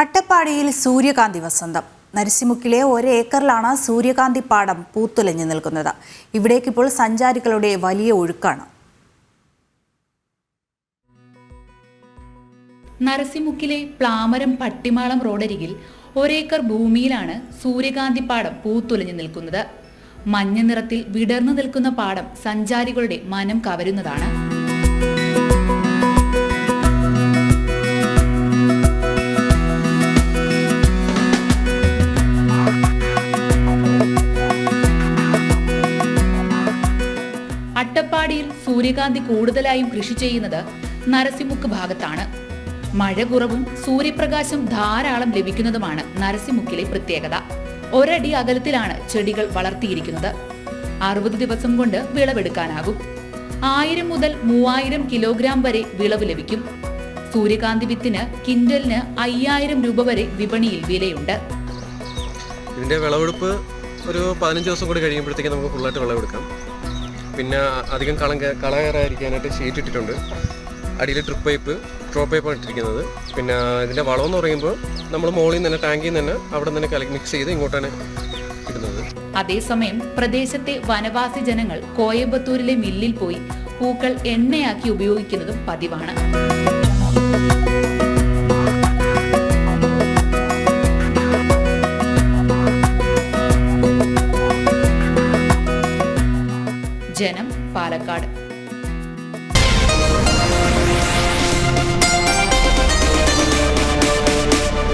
അട്ടപ്പാടിയിൽ സൂര്യകാന്തി വസന്തം. നരസിമുക്കിലെ ഒരേക്കറിലാണ് സൂര്യകാന്തി പാടം പൂത്തുലഞ്ഞു നിൽക്കുന്നത്. ഇവിടേക്കിപ്പോൾ സഞ്ചാരികളുടെ വലിയ ഒഴുക്കാണ്. നരസിമുക്കിലെ പ്ലാമരം പട്ടിമാളം റോഡരികിൽ ഒരേക്കർ ഭൂമിയിലാണ് സൂര്യകാന്തി പാടം പൂത്തുലഞ്ഞു നിൽക്കുന്നത്. മഞ്ഞ നിറത്തിൽ വിടർന്നു നിൽക്കുന്ന പാടം സഞ്ചാരികളുടെ മനം കവരുന്നതാണ്. സൂര്യകാന്തി കൂടുതലായും കൃഷി ചെയ്യുന്നത് നരസിമുക്ക് ഭാഗത്താണ്. മഴ കുറവും സൂര്യപ്രകാശം ധാരാളം ലഭിക്കുന്നതുമാണ് നരസിമുക്കിലെ പ്രത്യേകത. ഒരടി അകലത്തിലാണ് ചെടികൾ വളർത്തിയിരിക്കുന്നത്. അറുപത് ദിവസം കൊണ്ട് വിളവെടുക്കാനാകും. ആയിരം മുതൽ മൂവായിരം കിലോഗ്രാം വരെ വിളവ് ലഭിക്കും. സൂര്യകാന്തി വിത്തിന് കിൻഡലിന് അയ്യായിരം രൂപ വരെ വിപണിയിൽ വിലയുണ്ട്. ഇതിന്റെ വിളവെടുപ്പ് ഒരു പതിനഞ്ച് ദിവസം കൂടി കഴിയുമ്പോഴത്തേക്ക് നമുക്ക് ഫുള്ളായിട്ട് വിളവെടുക്കാം. പിന്നെ അധികം കളം കള കയറാതിരിക്കാനായിട്ട് ഷീറ്റ് ഇട്ടിട്ടുണ്ട്. അടിയിൽ ട്രിപ്പ് പൈപ്പ് ട്രോ പൈപ്പാണ് ഇട്ടിരിക്കുന്നത്. പിന്നെ ഇതിന്റെ വളം എന്ന് പറയുമ്പോൾ നമ്മൾ മുകളിൽ നിന്ന് തന്നെ ടാങ്കിൽ നിന്ന് തന്നെ അവിടെ നിന്ന് തന്നെ മിക്സ് ചെയ്ത് ഇങ്ങോട്ടാണ് ഇടുന്നത്. അതേസമയം പ്രദേശത്തെ വനവാസി ജനങ്ങൾ കോയമ്പത്തൂരിലെ മില്ലിൽ പോയി പൂക്കൾ എണ്ണയാക്കി ഉപയോഗിക്കുന്നതും പതിവാണ്. ജനം പാലക്കാട്.